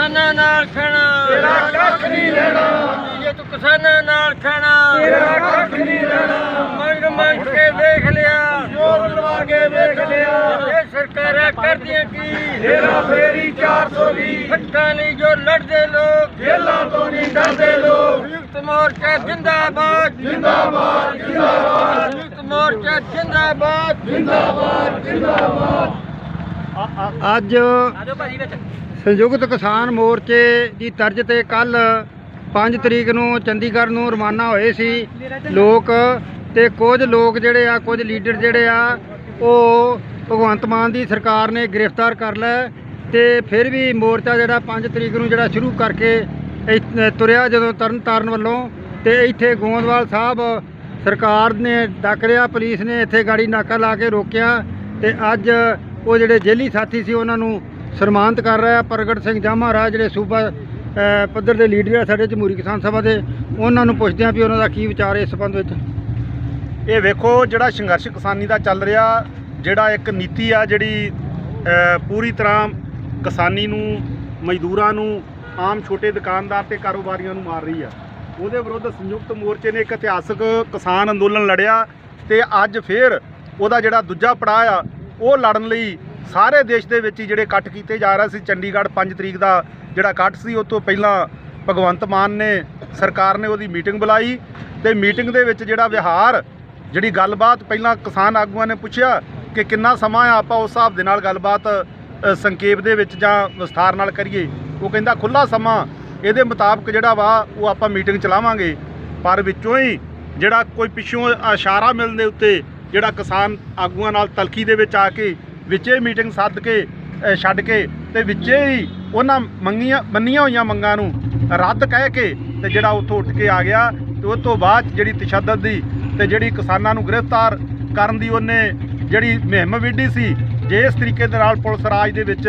ਕਿਸਾਨਾਂ ਨਾਲ ਖਣਾ ਤੇਰਾ ਕੱਖ ਨਹੀਂ ਲੈਣਾ ਜੇ ਤੂੰ ਕਿਸਾਨਾਂ ਨਾਲ ਖਣਾ ਤੇਰਾ ਕੱਖ ਨਹੀਂ ਲੈਣਾ ਮੰਗ ਮੰਗ ਕੇ ਦੇਖ ਲਿਆ। ਜੋਰ ਲਵਾ ਕੇ ਵੇਖ ਲਿਆ। ਇਹ ਸਰਕਾਰਾਂ ਕਰਦੀਆਂ ਕੀ? ਤੇਰਾ ਫੇਰੀ 420 ਹੱਕਾਂ ਲਈ ਜੋ ਲੜਦੇ ਲੋਕ। ਜੇਲਾਂ ਤੋਂ ਨਹੀਂ ਡਰਦੇ ਲੋਕ। ਸੰਯੁਕਤ ਮੋਰਚਾ ਜਿੰਦਾਬਾਦ। ਜਿੰਦਾਬਾਦ ਜਿੰਦਾਬਾਦ। ਸੰਯੁਕਤ ਮੋਰਚਾ ਜਿੰਦਾਬਾਦ। ਜਿੰਦਾਬਾਦ ਜਿੰਦਾਬਾਦ। ਅੱਜ ਸੰਯੁਕਤ ਕਿਸਾਨ ਮੋਰਚੇ ਦੀ ਤਰਜ਼ ਤੇ ਕੱਲ 5 ਤਰੀਕ ਨੂੰ ਚੰਡੀਗੜ੍ਹ ਨੂੰ ਰਵਾਨਾ ਹੋਏ ਸੀ। ਲੋਕ ਤੇ ਕੁਝ ਲੋਕ ਜਿਹੜੇ ਆ, ਕੁਝ ਲੀਡਰ ਜਿਹੜੇ ਆ, ਉਹ ਭਗਵੰਤ ਮਾਨ ਦੀ ਸਰਕਾਰ ਨੇ ਗ੍ਰਿਫਤਾਰ ਕਰ ਲਿਆ ਤੇ ਫਿਰ ਵੀ ਮੋਰਚਾ ਜਿਹੜਾ 5 ਤਰੀਕ ਨੂੰ ਜਿਹੜਾ ਸ਼ੁਰੂ ਕਰਕੇ ਤੁਰਿਆ ਜਦੋਂ ਤਰਨ ਤਾਰਨ ਵੱਲੋਂ ਤੇ ਇੱਥੇ ਗੋਂਦਵਾਲ ਸਾਹਿਬ ਸਰਕਾਰ ਨੇ ਡੱਕ ਰਿਆ ਪੁਲਿਸ ਨੇ ਇੱਥੇ ਗਾੜੀ ਨਾਕਾ ਲਾ ਕੇ ਰੋਕਿਆ ਤੇ ਅੱਜ ਉਹ ਜਿਹੜੇ ਜੇਲੀ ਸਾਥੀ ਸੀ, ਉਹਨਾਂ ਨੂੰ ਸਨਮਾਨਿਤ ਕਰ ਰਿਹਾ ਪ੍ਰਗਟ ਸਿੰਘ ਜਾਮਾ ਰਾਜ ਜਿਹੜੇ ਸੂਬਾ ਪੱਧਰ ਦੇ ਲੀਡਰ ਆ ਸਾਡੇ ਜਮਹੂਰੀ ਕਿਸਾਨ ਸਭਾ ਦੇ, ਉਹਨਾਂ ਨੂੰ ਪੁੱਛਦੇ ਆ ਵੀ ਉਹਨਾਂ ਦਾ ਕੀ ਵਿਚਾਰ ਇਸ ਸੰਬੰਧ ਵਿੱਚ। ਇਹ ਵੇਖੋ, ਜਿਹੜਾ ਸੰਘਰਸ਼ ਕਿਸਾਨੀ ਦਾ ਚੱਲ ਰਿਹਾ, ਜਿਹੜਾ ਇੱਕ ਨੀਤੀ ਆ ਜਿਹੜੀ ਪੂਰੀ ਤਰ੍ਹਾਂ ਕਿਸਾਨੀ ਨੂੰ, ਮਜ਼ਦੂਰਾਂ ਨੂੰ, ਆਮ ਛੋਟੇ ਦੁਕਾਨਦਾਰ ਤੇ ਕਾਰੋਬਾਰੀਆਂ ਨੂੰ ਮਾਰ ਰਹੀ ਆ। ਉਹਦੇ ਵਿਰੁੱਧ ਸੰਯੁਕਤ ਮੋਰਚੇ ਨੇ ਇੱਕ ਇਤਿਹਾਸਕ ਕਿਸਾਨ ਅੰਦੋਲਨ ਲੜਿਆ ਤੇ ਅੱਜ ਫੇਰ ਉਹਦਾ ਜਿਹੜਾ ਦੂਜਾ ਪੜਾਅ ਆ ਉਹ ਲੜਨ ਲਈ ਸਾਰੇ ਦੇਸ਼ ਦੇ ਵਿੱਚ ਹੀ ਜਿਹੜੇ ਇਕੱਠ ਕੀਤੇ ਜਾ ਰਹੇ ਸੀ, ਚੰਡੀਗੜ੍ਹ 5 ਤਰੀਕ ਦਾ ਜਿਹੜਾ ਇਕੱਠ ਸੀ, ਉਹ ਤੋਂ ਪਹਿਲਾਂ ਭਗਵੰਤ ਮਾਨ ਨੇ, ਸਰਕਾਰ ਨੇ ਉਹਦੀ ਮੀਟਿੰਗ ਬੁਲਾਈ ਤੇ ਮੀਟਿੰਗ ਦੇ ਵਿੱਚ ਜਿਹੜਾ ਵਿਹਾਰ, ਜਿਹੜੀ ਗੱਲਬਾਤ ਪਹਿਲਾਂ ਕਿਸਾਨ ਆਗੂਆਂ ਨੇ ਪੁੱਛਿਆ ਕਿ ਕਿੰਨਾ ਸਮਾਂ ਆ, ਆਪਾਂ ਉਸ ਹਿਸਾਬ ਦੇ ਨਾਲ ਗੱਲਬਾਤ ਸੰਖੇਪ ਦੇ ਵਿੱਚ ਜਾਂ ਵਿਸਥਾਰ ਨਾਲ ਕਰੀਏ। ਉਹ ਕਹਿੰਦਾ ਖੁੱਲਾ ਸਮਾਂ, ਇਹਦੇ ਮੁਤਾਬਕ ਜਿਹੜਾ ਵਾ, ਉਹ ਆਪਾਂ ਮੀਟਿੰਗ ਚਲਾਵਾਂਗੇ। ਪਰ ਵਿੱਚੋਂ ਹੀ ਜਿਹੜਾ ਕੋਈ ਪਿੱਛੋਂ ਇਸ਼ਾਰਾ ਮਿਲਣ ਦੇ ਉੱਤੇ ਜਿਹੜਾ ਕਿਸਾਨ ਆਗੂਆਂ ਨਾਲ ਤਲਖੀ ਦੇ ਵਿੱਚ ਆ ਕੇ ਵਿੱਚੇ ਮੀਟਿੰਗ ਸੱਦ ਕੇ ਛੱਡ ਕੇ ਤੇ ਵਿੱਚੇ ਹੀ ਉਹਨਾਂ ਮੰਗੀਆਂ, ਮੰਨੀਆਂ ਹੋਈਆਂ ਮੰਗਾਂ ਨੂੰ ਰੱਦ ਕਹਿ ਕੇ ਤੇ ਜਿਹੜਾ ਉੱਥੋਂ ਉੱਠ ਕੇ ਆ ਗਿਆ ਤੇ ਉਸ ਤੋਂ ਬਾਅਦ ਜਿਹੜੀ ਤਸ਼ੱਦਦ ਦੀ ਤੇ ਜਿਹੜੀ ਕਿਸਾਨਾਂ ਨੂੰ ਗ੍ਰਿਫਤਾਰ ਕਰਨ ਦੀ ਉਹਨੇ ਜਿਹੜੀ ਮੁਹਿੰਮ ਵਿੱਢੀ ਸੀ, ਜੇ ਇਸ ਤਰੀਕੇ ਦੇ ਨਾਲ ਪੁਲਿਸ ਰਾਜ ਦੇ ਵਿੱਚ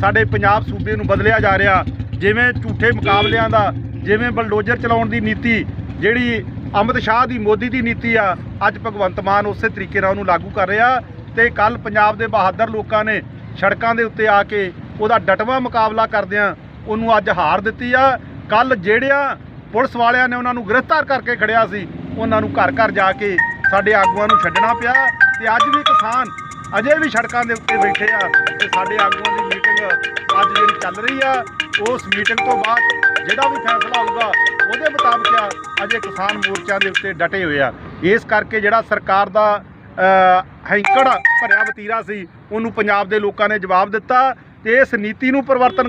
ਸਾਡੇ ਪੰਜਾਬ ਸੂਬੇ ਨੂੰ ਬਦਲਿਆ ਜਾ ਰਿਹਾ, ਜਿਵੇਂ ਝੂਠੇ ਮੁਕਾਬਲਿਆਂ ਦਾ, ਜਿਵੇਂ ਬਲਡੋਜ਼ਰ ਚਲਾਉਣ ਦੀ ਨੀਤੀ, ਜਿਹੜੀ ਅਮਿਤ ਸ਼ਾਹ ਦੀ ਮੋਦੀ ਦੀ ਨੀਤੀ ਆ, ਅੱਜ ਭਗਵੰਤ ਮਾਨ ਉਸੇ ਤਰੀਕੇ ਨਾਲ ਉਹਨੂੰ ਲਾਗੂ ਕਰ ਰਿਹਾ ਤੇ ਕੱਲ ਪੰਜਾਬ ਦੇ ਬਹਾਦਰ ਲੋਕਾਂ ਨੇ ਸੜਕਾਂ ਦੇ ਉੱਤੇ ਆ ਕੇ ਉਹਦਾ ਡਟਵਾ ਮੁਕਾਬਲਾ ਕਰਦਿਆਂ ਉਹਨੂੰ ਅੱਜ ਹਾਰ ਦਿੱਤੀ ਆ। ਕੱਲ ਜਿਹੜਿਆਂ ਪੁਲਿਸ ਵਾਲਿਆਂ ਨੇ ਉਹਨਾਂ ਨੂੰ ਗ੍ਰਿਫਤਾਰ ਕਰਕੇ ਖੜਿਆ ਸੀ, ਉਹਨਾਂ ਨੂੰ ਘਰ ਘਰ ਜਾ ਕੇ ਸਾਡੇ ਆਗੂਆਂ ਨੂੰ ਛੱਡਣਾ ਪਿਆ ਤੇ ਅੱਜ ਵੀ ਕਿਸਾਨ ਅਜੇ ਵੀ ਸੜਕਾਂ ਦੇ ਉੱਤੇ ਬੈਠੇ ਆ ਤੇ ਸਾਡੇ ਆਗੂਆਂ ਦੀ ਮੀਟਿੰਗ ਅੱਜ ਜਿਹੜੀ ਚੱਲ ਰਹੀ ਆ, ਉਸ ਮੀਟਿੰਗ ਤੋਂ ਬਾਅਦ ਜਿਹੜਾ ਵੀ ਫੈਸਲਾ ਹੋਊਗਾ, ਉਹਦੇ ਮੁਤਾਬਕ ਅਜੇ ਕਿਸਾਨ ਮੋਰਚਿਆਂ ਦੇ ਉੱਤੇ ਡਟੇ ਹੋਏ ਆ। ਇਸ ਕਰਕੇ ਜਿਹੜਾ ਸਰਕਾਰ ਦਾ ਹੈਂਕੜ ਭਰਿਆ ਵਤੀਰਾ ਸੀ, ਉਹਨੂੰ ਪੰਜਾਬ ਦੇ ਲੋਕਾਂ ਨੇ ਜਵਾਬ ਦਿੱਤਾ ਤੇ ਇਸ ਨੀਤੀ ਨੂੰ ਪਰਿਵਰਤਨ